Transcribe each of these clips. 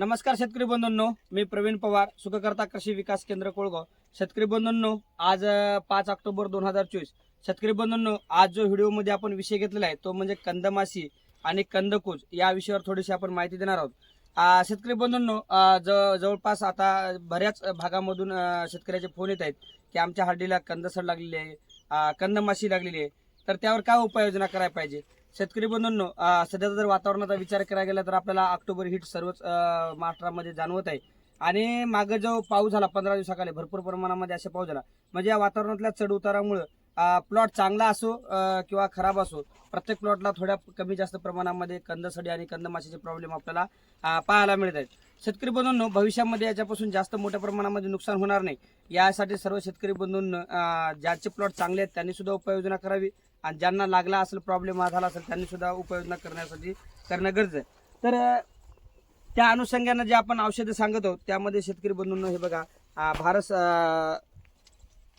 नमस्कार शेतकरी बंधूंनो मी प्रवीण पवार सुखकर्ता कृषी विकास केंद्र कोळगाव. शेतकरी बंधूंनो आज पाच ऑक्टोबर दोन हजार चोवीस. शेतकरी बंधूंनो आज जो व्हिडिओमध्ये आपण विषय घेतलेला आहे तो म्हणजे कंदमाशी आणि कंदकूज या विषयावर थोडीशी आपण माहिती देणार आहोत. शेतकरी बंधूंनो ज- जवळपास आता बऱ्याच भागामधून शेतकऱ्याचे फोन येत आहेत की आमच्या हड्डीला कंदसड लागलेली आहे कंदमाशी लागलेली आहे. तर त्यावर काय उपाययोजना करायला पाहिजे? शेतकरी बंधूंनो सध्याचा जर वातावरणाचा विचार करायला गेला तर आपल्याला ऑक्टोबर हिट सर्वच महाराष्ट्रामध्ये जाणवत आहे. आणि मागं जो पाऊस झाला पंधरा दिवसाखाली भरपूर प्रमाणामध्ये असा पाऊस झाला. म्हणजे या वातावरणातल्या चढउतारामुळं प्लॉट चांगला असो किंवा खराब असो प्रत्येक प्लॉटला थोड्या कमी जास्त प्रमाणामध्ये कंदसडी आणि कंदमाशीचे प्रॉब्लेम आपल्याला पाहायला मिळत आहेत. शेतकरी बंधूंनो भविष्यामध्ये याच्यापासून जास्त मोठ्या प्रमाणामध्ये नुकसान होणार नाही. यासाठी सर्व शेतकरी बंधूंनो ज्याचे प्लॉट चांगले आहेत त्यांनी सुद्धा उपाययोजना करावी. आणि ज्यांना लागला असेल प्रॉब्लेम झाला असेल त्यांनी सुद्धा उपाययोजना करण्यासाठी करणं गरज आहे. तर त्या अनुषंगानं जे आपण औषधं सांगत आहोत त्यामध्ये शेतकरी बंधूंनो हे बघा भारत अं,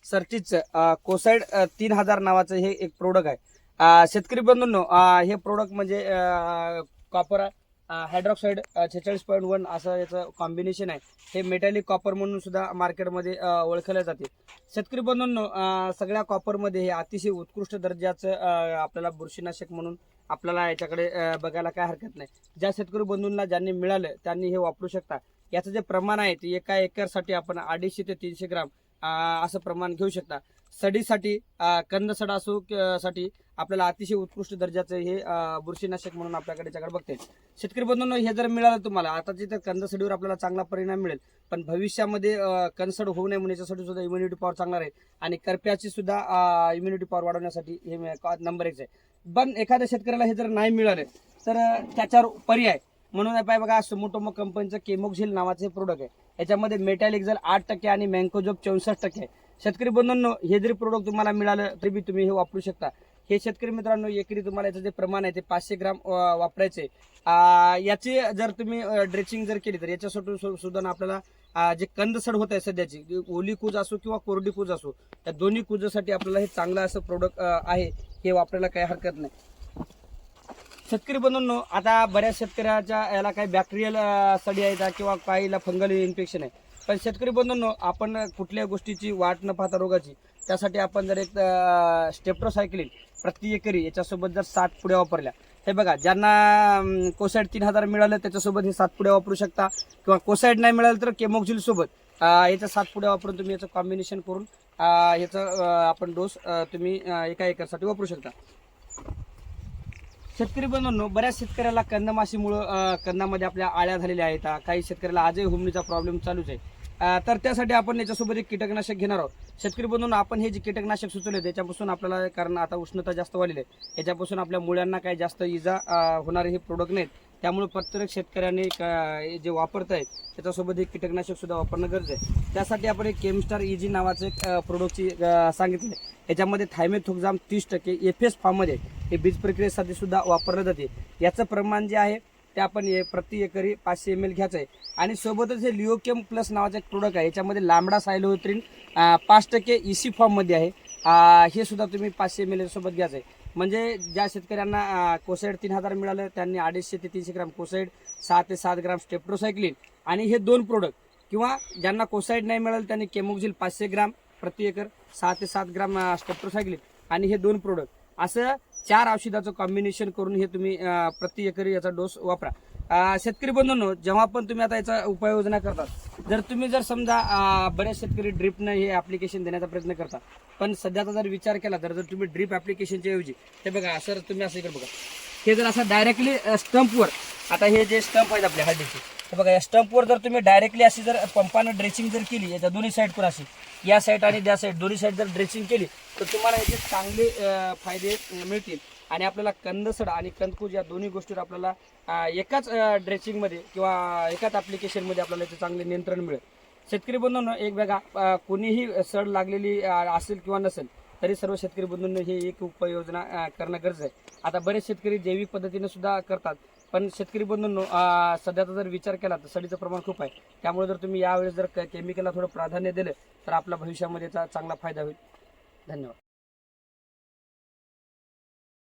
सर्चिसचं कोसाईड तीन हजार नावाचं हे एक प्रोडक्ट आहे. शेतकरी बंधूंनो हे प्रोडक्ट म्हणजे कॉपर हायड्रॉक्साईड छेचाळीस पॉईंट वन असं याचं कॉम्बिनेशन आहे. हे मेटॅलिक कॉपर म्हणून सुद्धा मार्केटमध्ये ओळखलं जाते. शेतकरी बंधूंनो सगळ्या कॉपरमध्ये हे अतिशय उत्कृष्ट दर्जाचं आपल्याला बुरशीनाशक म्हणून आपल्याला याच्याकडे बघायला काय हरकत नाही. ज्या शेतकरी बंधूंना ज्यांनी मिळालं त्यांनी हे वापरू शकता. याचं जे प्रमाण आहे ते एका एकरसाठी आपण अडीचशे ते तीनशे ग्राम असं प्रमाण घेऊ शकता. सडीसाठी अं, कंदसडा असो साठी आपल्याला अतिशय उत्कृष्ट दर्जाचं हे बुरशीनाशक म्हणून आपल्याकडे याच्याकडे बघते. शेतकरी बंधूंनो हे जर मिळालं तुम्हाला आता तर कंदसडीवर आपल्याला चांगला परिणाम मिळेल पण भविष्यामध्ये अं, होऊ नये म्हणून याच्यासाठी सुद्धा इम्युनिटी पॉवर चांगला आहे आणि करप्याची सुद्धा इम्युनिटी पॉवर वाढवण्यासाठी हे नंबर एक आहे. पण एखाद्या शेतकऱ्याला हे जर नाही मिळालं तर त्याच्यावर पर्याय. म्हणून पाय बघा सुमोटोमो कंपनीचं केमोक्झिल नावाचे प्रोडक्ट आहे. याच्यामध्ये मेटॅलिक्झल आठ टक्के आणि मँकोजोब चौसष्ट टक्के आहे. शेतकरी बंधूंनो हे जरी प्रोडक्ट तुम्हाला मिळालं तरी बी तुम्ही हे वापरू शकता. हे शेतकरी मित्रांनो एकरी तुम्हाला याचं जे प्रमाण आहे ते पाचशे ग्राम वापरायचे याची जर तुम्ही ड्रेसिंग जर केली तर याच्यासाठी सुद्धा आपल्याला जे कंदसड होत आहे सध्याची ओली कूज असो किंवा कोरडी कूज असो त्या दोन्ही कुजासाठी आपल्याला हे चांगलं असं प्रोडक्ट आहे हे वापरायला काही हरकत नाही. शेतकरी बनवून आता बऱ्याच शेतकऱ्याच्या याला काही बॅक्टेरियल सडी आहेत किंवा काहीला फंगल इन्फेक्शन आहे. पण शेतकरी बंधूंनो आपण कुठल्या गोष्टीची वाट न पाहता रोगाची त्यासाठी आपण जर एक स्टेप्टोसायक्लिन प्रति एकरी याच्यासोबत जर सात पुड्या वापरल्या हे बघा ज्यांना कोसाईड तीन हजार मिळालं त्याच्यासोबत हे सात पुड्या वापरू शकता. किंवा कोसाईड नाही मिळालं तर केमोक्झिलसोबत याच्या सात पुड्या वापरून तुम्ही याचं कॉम्बिनेशन करून याचं आपण डोस तुम्ही एका एकरसाठी वापरू शकता. शेतकरी बंधूंनो बऱ्याच शेतकऱ्याला कंदमाशीमुळं कंदामध्ये आपल्या आळ्या झालेल्या आहेत. काही शेतकऱ्याला आजही हुमणीचा प्रॉब्लेम चालूच आहे. तर त्यासाठी आपण याच्यासोबत एक कीटकनाशक घेणार आहोत. शेतकरी बंधून आपण हे जे कीटकनाशक सुचवले त्याच्यापासून आपल्याला कारण आता उष्णता जास्त वाढलेली आहे याच्यापासून आपल्या मुळ्यांना काही जास्त इजा होणारे हे प्रोडक्ट नाहीत. त्यामुळे प्रत्येक शेतकऱ्यांनी क- जे वापरत आहेत त्याच्यासोबत एक कीटकनाशक सुद्धा वापरणं गरजेचं आहे. त्यासाठी आपण एक केमस्टार इजी नावाचं एक प्रोडक्टची सांगितले याच्यामध्ये थायमेथोक्झाम तीस टक्के एफ एस फॉर्ममध्ये हे बीज प्रक्रियेसाठी सुद्धा वापरलं जाते. याचं प्रमाण जे आहे ते आपण प्रति एकरी पाचशे एम एल घ्यायचं आहे. आणि सोबतच हे लिओकेम प्लस नावाचं एक प्रोडक्ट आहे. याच्यामध्ये लांबडा सायलोत्रीन पाच टक्के इसी फॉर्ममध्ये आहे. हे सुद्धा तुम्ही पाचशे एम एल सोबत घ्यायचं आहे. म्हणजे ज्या शेतकऱ्यांना कोसाईड तीन हजार मिळालं त्यांनी अडीचशे ते तीनशे ग्राम कोसाईड सहा ते सात ग्राम स्टेप्ट्रोसायक्लिन आणि हे दोन प्रोडक्ट किंवा ज्यांना कोसाईड नाही मिळालं त्यांनी केमोक्झिल पाचशे ग्राम प्रति एकर सहा ते सात ग्राम स्टेप्ट्रोसायक्लिन आणि हे दोन प्रोडक्ट असं चार औषधाचं कॉम्बिनेशन करून हे तुम्ही प्रति एकरी याचा डोस वापरा. शेतकरी बंधूंनो जेव्हा पण तुम्ही आता याचा उपाययोजना करतात जर तुम्ही जर समजा बऱ्याच बरेच शेतकरी ड्रिपनं हे ॲप्लिकेशन देण्याचा प्रयत्न करता पण सध्याचा जर विचार केला तर जर तुम्ही ड्रिप ॲप्लिकेशनच्या ऐवजी हे बघा सर तुम्ही असं इकडे बघा. हे जर असं डायरेक्टली स्टंपवर आता हे जे स्टंप आहेत आपल्या हळदीचे हे बघा या स्टंपवर जर तुम्ही डायरेक्टली अशी जर पंपानं ड्रेसिंग जर केली याच्या दोन्ही साईड पण अशी या साईड आणि त्या साईड दोन्ही साईड जर ड्रेसिंग केली तर तुम्हाला याचे चांगले फायदे मिळतील. आणि आपल्याला कंदसड आणि कंदकूज या दोन्ही गोष्टीवर आपल्याला एकाच ड्रेसिंगमध्ये किंवा एकाच ॲप्लिकेशनमध्ये आपल्याला याचं चांगले नियंत्रण मिळेल. शेतकरी बंधूंनो एक बघा कोणीही सड लागलेली असेल किंवा नसेल तरी सर्व शेतकरी बंधूंनो ही एक उपाययोजना करणं गरजेचं आहे. आता बरेच शेतकरी जैविक पद्धतीने सुद्धा करतात. पण शेतकरी बंधूंनो सध्याचा जर विचार केला तर सडीचं प्रमाण खूप आहे. त्यामुळे जर तुम्ही यावेळेस जर केमिकलला थोडं प्राधान्य दिलं तर आपल्या भविष्यामध्ये चांगला फायदा होईल. धन्यवाद.